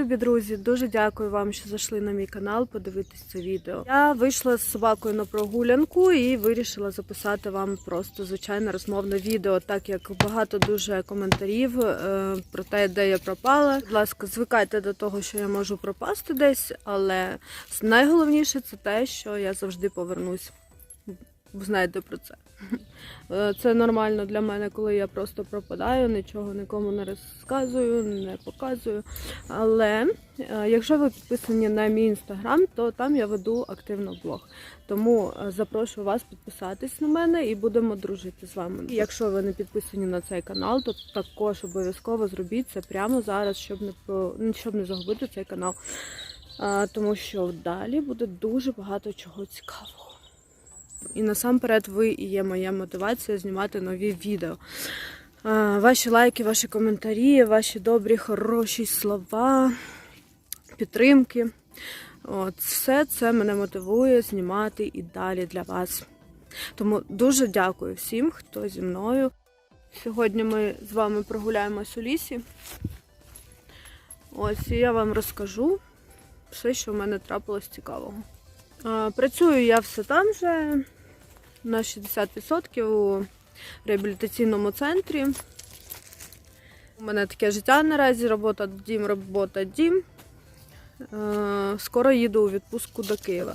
любі друзі, дуже дякую вам, що зайшли на мій канал подивитись це відео. Я вийшла з собакою на прогулянку і вирішила записати вам просто звичайне розмовне відео, так як багато дуже коментарів е, про те, де я пропала. Будь ласка, звикайте до того, що я можу пропасти десь, але найголовніше це те, що я завжди повернусь. Знаєте про це. Е, Це нормально для мене, коли я просто пропадаю, нічого нікому не розказую, не показую. Але е, якщо ви підписані на мій інстаграм, то там я веду активно блог. Тому е, запрошую вас підписатись на мене і будемо дружити з вами. Якщо ви не підписані на цей канал, то також обов'язково зробіть це прямо зараз, щоб не ну, щоб не загубити цей канал. Тому що далі буде дуже багато чого цікавого. І насамперед ви і є моя мотивація знімати нові відео. Ваші лайки, ваші коментарі, ваші добрі, хороші слова, підтримки. От, все це мене мотивує знімати і далі для вас. Тому дуже дякую всім, хто зі мною. Сьогодні ми з вами прогуляємось у лісі. Ось і я вам розкажу все, що в мене трапилось цікавого. Працюю я все там же на 60% у реабілітаційному центрі. У мене таке життя наразі, робота дім, робота дім. Е, Скоро їду у відпустку до Києва.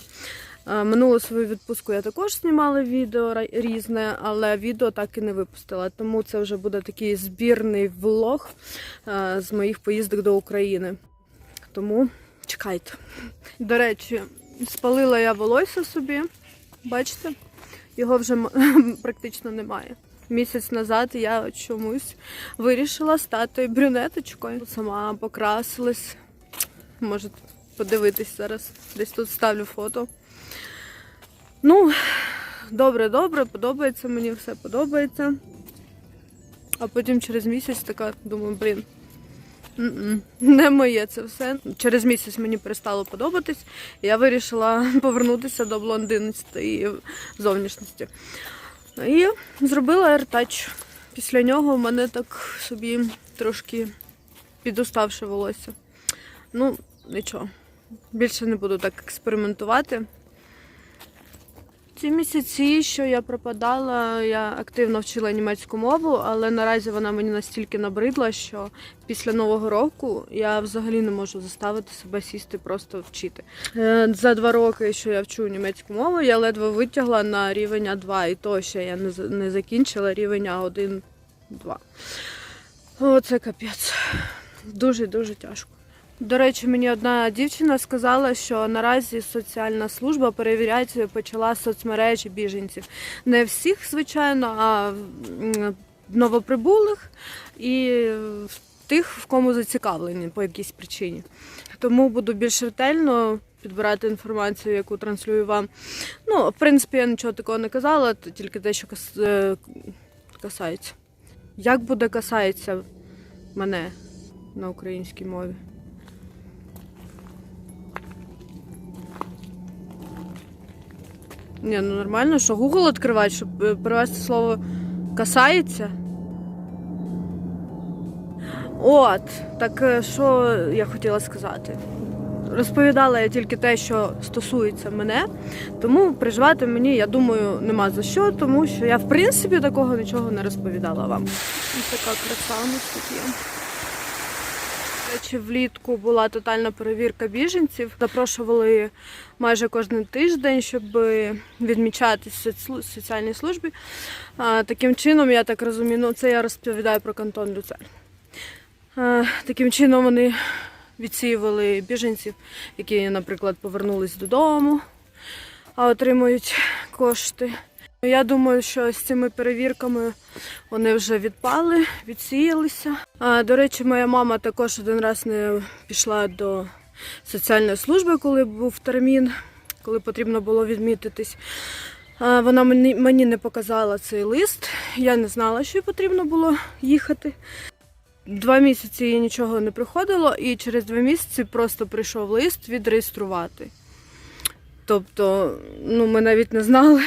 Е, Минулу свою відпустку я також знімала відео різне, але відео так і не випустила. Тому це вже буде такий збірний влог е, з моїх поїздок до України. Тому чекайте. До речі, спалила я волосся собі. Бачите? Його вже практично немає. Місяць назад я чомусь вирішила стати брюнеточкою. Сама покрасилась. Можете подивитись зараз. Десь тут ставлю фото. Ну, добре, добре, подобається мені, все подобається. А потім через місяць така думаю, блін, не моє це все. Через місяць мені перестало подобатись, і я вирішила повернутися до блондинистої зовнішності. І зробила AirTouch. Після нього в мене так собі трошки підуставше волосся. Ну, нічого. Більше не буду так експериментувати. Ці місяці, що я пропадала, я активно вчила німецьку мову, але наразі вона мені настільки набридла, що після нового року я взагалі не можу заставити себе сісти просто вчити. Е, За два роки, що я вчу німецьку мову, я ледве витягла на рівень А2, і то ще я не за- не закінчила рівень А1-2. Оце капець. Дуже дуже тяжко. До речі, мені одна дівчина сказала, що наразі соціальна служба перевіряти почала соцмережі біженців. Не всіх, звичайно, а новоприбулих і тих, в кому зацікавлені по якійсь причині. Тому буду більш ретельно підбирати інформацію, яку транслюю вам. Ну, в принципі, я нічого такого не казала, тільки те, що е, касається. Як буде касається мене на українській мові? Ні, ну нормально, що Google відкривати, щоб е, перевести слово касається. От, так е, що я хотіла сказати. Розповідала я тільки те, що стосується мене, тому переживати мені, я думаю, нема за що, тому що я в принципі такого нічого не розповідала вам. Така краса у нас тут є. Речі, влітку була тотальна перевірка біженців. Запрошували майже кожен тиждень, щоб відмічатись в соціальній службі. Таким чином, я так розумію, ну це я розповідаю про кантон Люцер. А, Таким чином вони відсіювали біженців, які, наприклад, повернулись додому, а отримують кошти. Я думаю, що з цими перевірками вони вже відпали, відсіялися. А, до речі, моя мама також один раз не пішла до соціальної служби, коли був термін, коли потрібно було відмітитись. А, Вона мені, мені не показала цей лист. Я не знала, що їй потрібно було їхати. Два місяці їй нічого не приходило, і через два місяці просто прийшов лист відреєструвати. Тобто, ну, ми навіть не знали,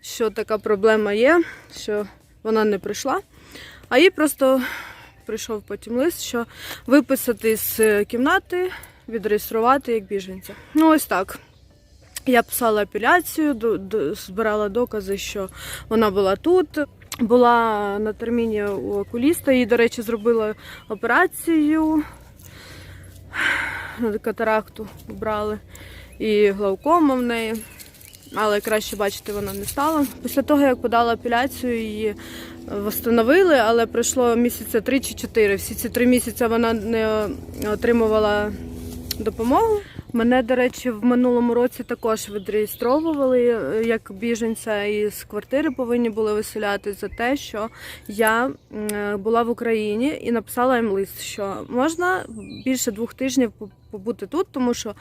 що така проблема є, що вона не прийшла, а їй просто Прийшов потім лист, що виписати з кімнати, відреєструвати як біженця. Ну, ось так. Я писала апеляцію, збирала докази, що вона була тут. Була на терміні у окуліста, їй, до речі, зробили операцію. Катаракту брали і глаукома в неї. Але краще бачити вона не стала. Після того, як подала апеляцію, її встановили, але пройшло місяця три чи чотири. Всі ці три місяці вона не отримувала допомогу. Мене, до речі, в минулому році також відреєстровували е, як біженця і з квартири повинні були виселяти за те, що я е, була в Україні і написала їм лист, що можна більше двох тижнів побути тут, тому що е,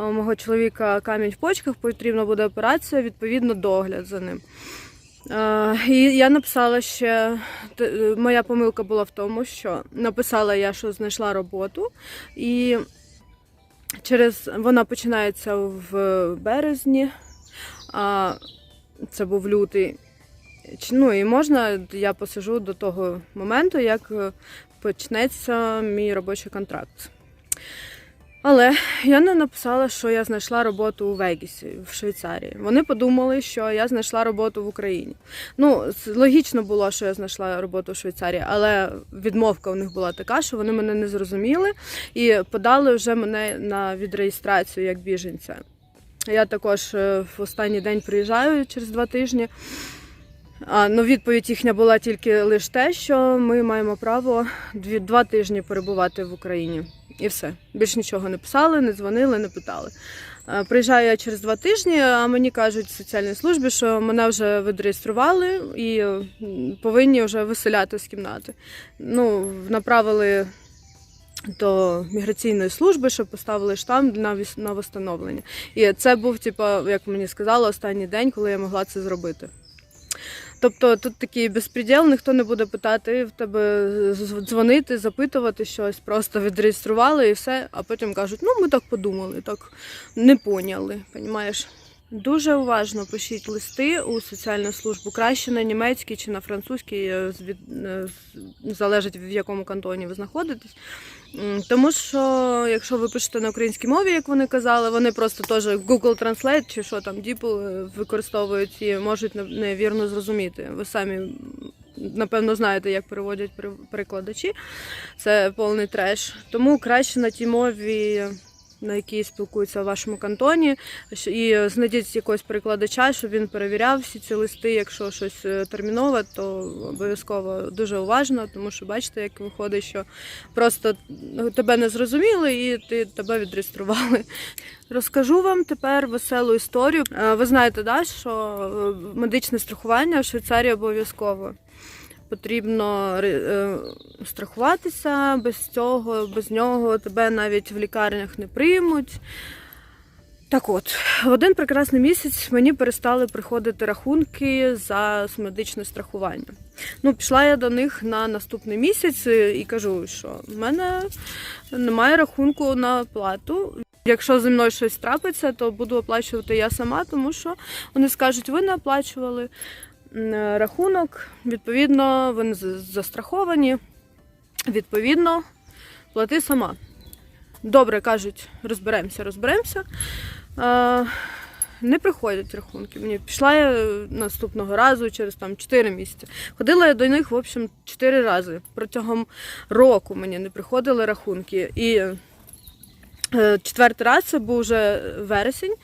у мого чоловіка камінь в почках, потрібна буде операція, відповідно, догляд за ним. І я написала ще моя помилка була в тому, що написала я, що знайшла роботу, і через вона починається в березні, а це був лютий. Ну і можна, я посижу до того моменту, як е, почнеться мій робочий контракт. Але я не написала, що я знайшла роботу у Вегісі в Швейцарії. Вони подумали, що я знайшла роботу в Україні. Ну, логічно було, що я знайшла роботу в Швейцарії, але відмовка у них була така, що вони мене не зрозуміли і подали вже мене на відреєстрацію як біженця. Я також е, в останній день приїжджаю через два тижні. А, ну, відповідь їхня була тільки лише те, що ми маємо право дві, два тижні перебувати в Україні. І все. Більш нічого не писали, не дзвонили, не питали. Е, Приїжджаю я через два тижні, а мені кажуть в соціальній службі, що мене вже відреєстрували і повинні вже виселяти з кімнати. Ну, направили до міграційної служби, щоб поставили штамп на на встановлення. І це був, типу, як мені сказали, останній день, коли я могла це зробити. Тобто тут такий безпреділ, ніхто не буде питати в тебе дзвонити, запитувати щось, просто відреєстрували і все, а потім кажуть, ну ми так подумали, так не поняли, понімаєш? Дуже уважно пишіть листи у соціальну службу, краще на німецький чи на французький, е, е, залежить в якому кантоні ви знаходитесь. Тому що якщо ви пишете на українській мові, як вони казали, вони просто теж Google Translate чи що там DeepL е, використовують і можуть невірно зрозуміти. Ви самі напевно знаєте, як переводять при- перекладачі. Це повний треш. Тому краще на тій мові. На якій спілкуються в вашому кантоні, і знайдіть якогось перекладача, щоб він перевіряв всі ці листи. Якщо щось е, термінове, то обов'язково дуже уважно, тому що бачите, як виходить, що просто тебе не зрозуміли і ти тебе відреєстрували. Розкажу вам тепер веселу історію. Е, Ви знаєте, да, що е, медичне страхування в Швейцарії обов'язково. Потрібно е, страхуватися без цього, без нього тебе навіть в лікарнях не приймуть. Так от, в один прекрасний місяць мені перестали приходити рахунки за медичне страхування. Ну, пішла я до них на наступний місяць е, і кажу, що в мене немає рахунку на оплату. Якщо зі мною щось трапиться, то буду оплачувати я сама, тому що вони скажуть, ви не оплачували рахунок, відповідно, за- застраховані, відповідно, плати сама. Добре, кажуть, розберемося, розберемося. Е, не приходять рахунки. Мені пішла я е, наступного разу через там 4 місяці. Ходила я до них, в общем, 4 рази. Протягом року мені не приходили рахунки. І е, четвертий раз це був вже вересень.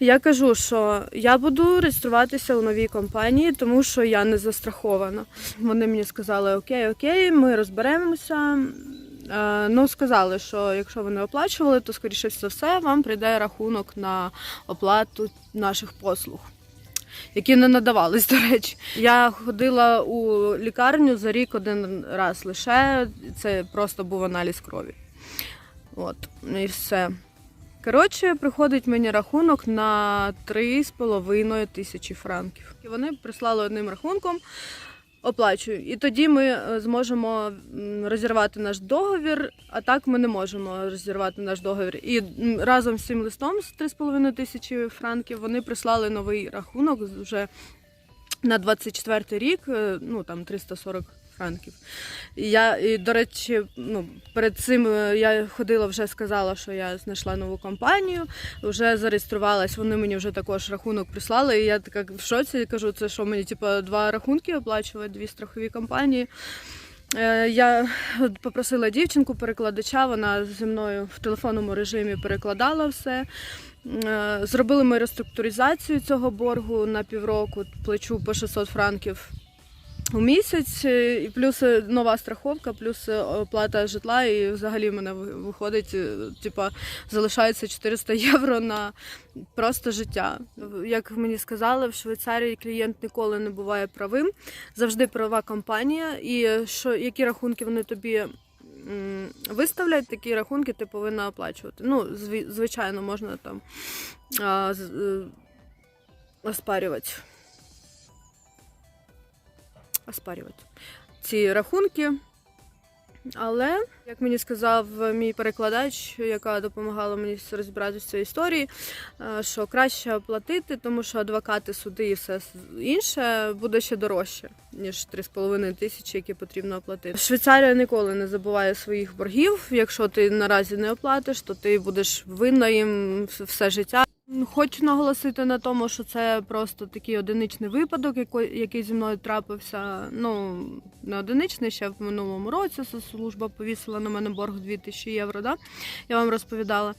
Я кажу, що я буду реєструватися у новій компанії, тому що я не застрахована. Вони мені сказали: Окей, окей, ми розберемося. Е, Ну, сказали, що якщо ви не оплачували, то скоріше за все вам прийде рахунок на оплату наших послуг. Які не надавались, до речі. Я ходила у лікарню за рік один раз лише. Це просто був аналіз крові. От, і все. Коротше, приходить мені рахунок на 3,5 тисячі франків. І вони прислали одним рахунком, оплачую. І тоді ми е, зможемо розірвати наш договір, а так ми не можемо розірвати наш договір. І разом з цим листом з 3,5 тисячі франків вони прислали новий рахунок вже на 24 рік, е, ну там 340 франків. Я, до речі, ну, перед цим е, я ходила, вже сказала, що я знайшла нову компанію, вже зареєструвалась, вони мені вже також рахунок прислали. І я така в шоці кажу, це що мені типу, два рахунки оплачувати, дві страхові компанії. Е, Я попросила дівчинку перекладача, вона зі мною в телефонному режимі перекладала все. Е, Зробили ми реструктуризацію цього боргу на півроку, плачу по 600 франків у місяць, е, і плюс е, нова страховка, плюс е, оплата житла, і взагалі в мене виходить, типа, залишається 400 євро на просто життя. Як мені сказали, в Швейцарії клієнт ніколи не буває правим, завжди права компанія, і що які рахунки вони тобі. Виставлять такі рахунки, ти повинна оплачувати. Ну, звичайно, можна там а, оспарювати. Оспарювати ці рахунки. Але, як мені сказав мій перекладач, яка допомагала мені розібратися в цій історії, е, що краще оплатити, тому що адвокати, суди і все інше буде ще дорожче, ніж 3,5 тисячі, які потрібно оплатити. Швейцарія ніколи не забуває своїх боргів. Якщо ти наразі не оплатиш, то ти будеш винна їм вс- все життя. Хочу наголосити на тому, що це просто такий одиничний випадок, який зі мною трапився. Ну не одиничний, ще в минулому році служба повісила на мене борг 2000 євро. Да? Я вам розповідала.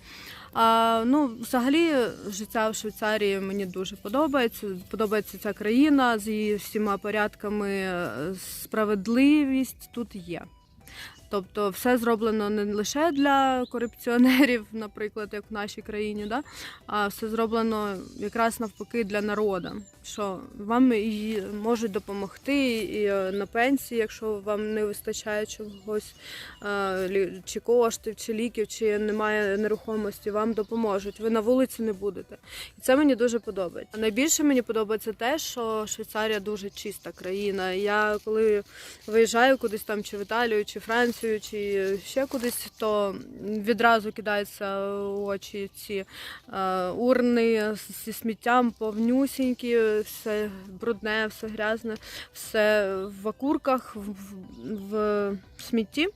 А, ну, взагалі, життя в Швейцарії мені дуже подобається. Подобається ця країна з її всіма порядками. е, Справедливість тут є. Тобто все зроблено не лише для корупціонерів, наприклад, як в нашій країні, да? а все зроблено якраз навпаки для народу. Що вам і можуть допомогти і е, на пенсії, якщо вам не вистачає чогось, е, чи коштів, чи ліків, чи немає нерухомості, вам допоможуть. Ви на вулиці не будете. І це мені дуже подобається. Найбільше мені подобається те, що Швейцарія дуже чиста країна. Я коли виїжджаю кудись там, чи в Італію, чи Францію, чи ще кудись, то відразу кидаються у очі ці е, урни зі сміттям повнюсінькі, все брудне, все грязне, все в окурках, в, в, смітті.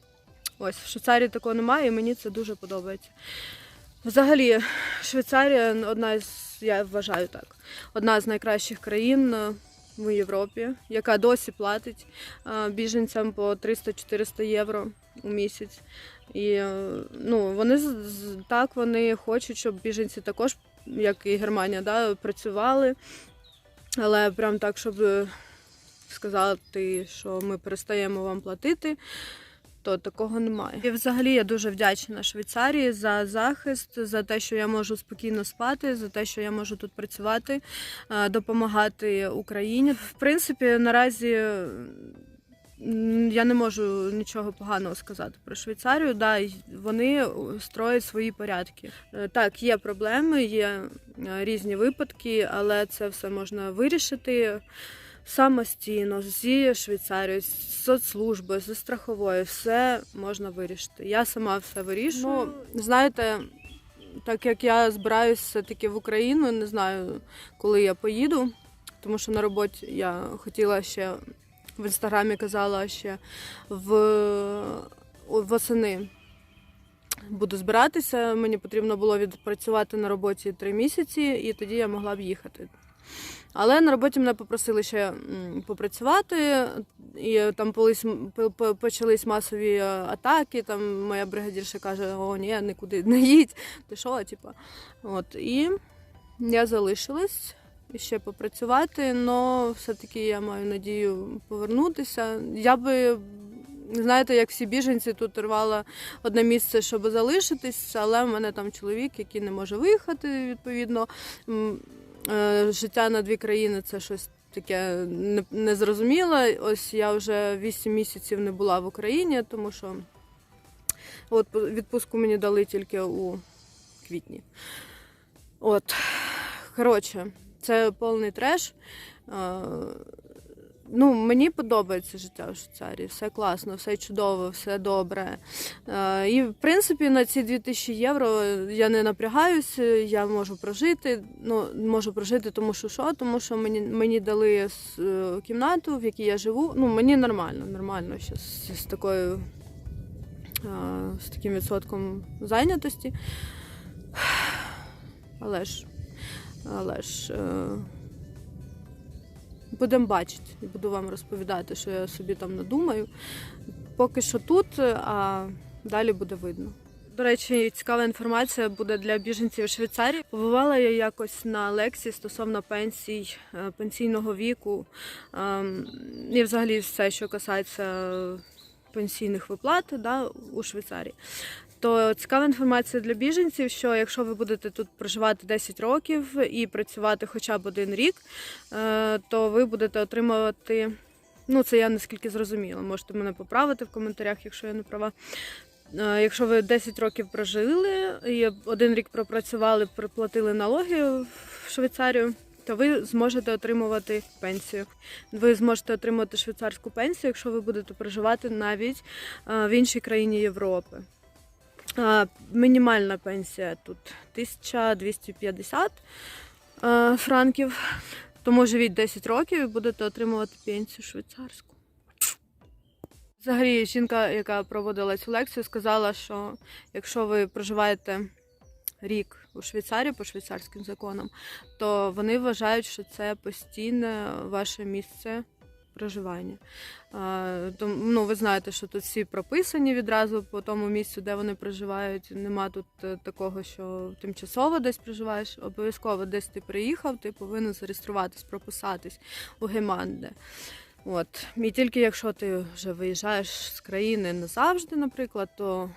Ось в Швейцарії такого немає, і мені це дуже подобається. Взагалі, Швейцарія одна з, я вважаю так, одна з найкращих країн е, в Європі, яка досі платить е, біженцям по 300-400 євро у місяць. І е, ну, вони так вони хочуть, щоб біженці також, як і Германія, да, працювали. Але прям так, щоб е, сказати, що ми перестаємо вам платити, то такого немає. І взагалі я дуже вдячна Швейцарії за захист, за те, що я можу спокійно спати, за те, що я можу тут працювати, е, допомагати Україні. В принципі, наразі. Я не можу нічого поганого сказати про Швейцарію. Да, вони строять свої порядки. Е, Так, є проблеми, є е, різні випадки, але це все можна вирішити самостійно зі Швейцарією, з соцслужби, зі страховою, все можна вирішити. Я сама все вирішую. Ну, знаєте, так як я збираюся все-таки в Україну, не знаю, коли я поїду, тому що на роботі я хотіла ще в інстаграмі казала ще в восени. Буду збиратися, мені потрібно було відпрацювати на роботі три місяці, і тоді я могла б їхати. Але на роботі мене попросили ще попрацювати, і там почались масові е, атаки. Там моя бригадірша каже: О, ні, нікуди не їдь, ти що, типа. От, і я залишилась ще попрацювати, але все-таки я маю надію повернутися. Я би. Знаєте, як всі біженці тут рвала одне місце, щоб залишитись, але в мене там чоловік, який не може виїхати, відповідно. Е, Життя на дві країни це щось таке незрозуміле. Ось я вже 8 місяців не була в Україні, тому що от відпустку мені дали тільки у квітні. От, коротше, це повний треш. Е, Ну, мені подобається життя в Швейцарії, все класно, все чудово, все добре. Е, І в принципі на ці 2000 євро я не напрягаюся, я можу прожити. Ну, можу прожити, тому що що? Тому що мені, мені дали е, кімнату, в якій я живу. Ну, мені нормально, нормально ще з, з такою. З таким відсотком зайнятості. Але ж, але ж е, будемо бачити і буду вам розповідати, що я собі там надумаю. Поки що тут, а далі буде видно. До речі, цікава інформація буде для біженців Швейцарії. Побувала я якось на лекції стосовно пенсій, е, пенсійного віку ем, і взагалі все, що касається пенсійних виплат да, у Швейцарії. То цікава інформація для біженців, що якщо ви будете тут проживати 10 років і працювати хоча б один рік, е, то ви будете отримувати. Ну, це я наскільки зрозуміла. Можете мене поправити в коментарях, якщо я не права. Е, Якщо ви 10 років прожили і один рік пропрацювали, приплатили налоги в Швейцарію, то ви зможете отримувати пенсію. Ви зможете отримати швейцарську пенсію, якщо ви будете проживати навіть е, в іншій країні Європи. Мінімальна пенсія тут 1250 е, франків. Тому живіть 10 років і будете отримувати пенсію швейцарську. Взагалі, жінка, яка проводила цю лекцію, сказала, що якщо ви проживаєте рік у Швейцарії по швейцарським законам, то вони вважають, що це постійне ваше місце проживання. Тому, ну, ви знаєте, що тут всі прописані відразу по тому місцю, де вони проживають. Нема тут е, такого, що тимчасово десь проживаєш. Обов'язково десь ти приїхав, ти повинен зареєструватись, прописатись у Геманде. От. І тільки якщо ти вже виїжджаєш з країни назавжди, наприклад, то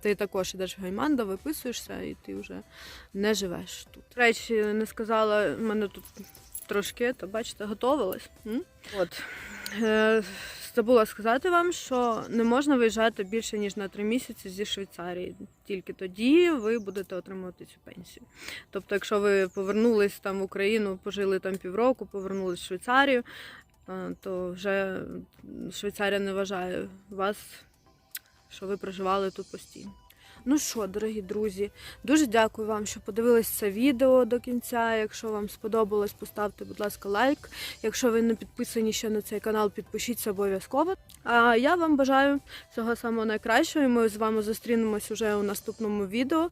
ти також ідеш в Гайманда, виписуєшся і ти вже не живеш тут. Речі, не сказала, в мене тут трошки, то бачите, готувалась. От. Е, забула сказати вам, що не можна виїжджати більше, ніж на три місяці зі Швейцарії. Тільки тоді ви будете отримувати цю пенсію. Тобто, якщо ви повернулись там в Україну, пожили там півроку, повернулись в Швейцарію, е, то вже Швейцарія не вважає вас, що ви проживали тут постійно. Ну що, дорогі друзі, дуже дякую вам, що подивились це відео до кінця. Якщо вам сподобалось, поставте, будь ласка, лайк. Якщо ви не підписані ще на цей канал, підпишіться обов'язково. А я вам бажаю всього самого найкращого. І ми з вами зустрінемось уже у наступному відео.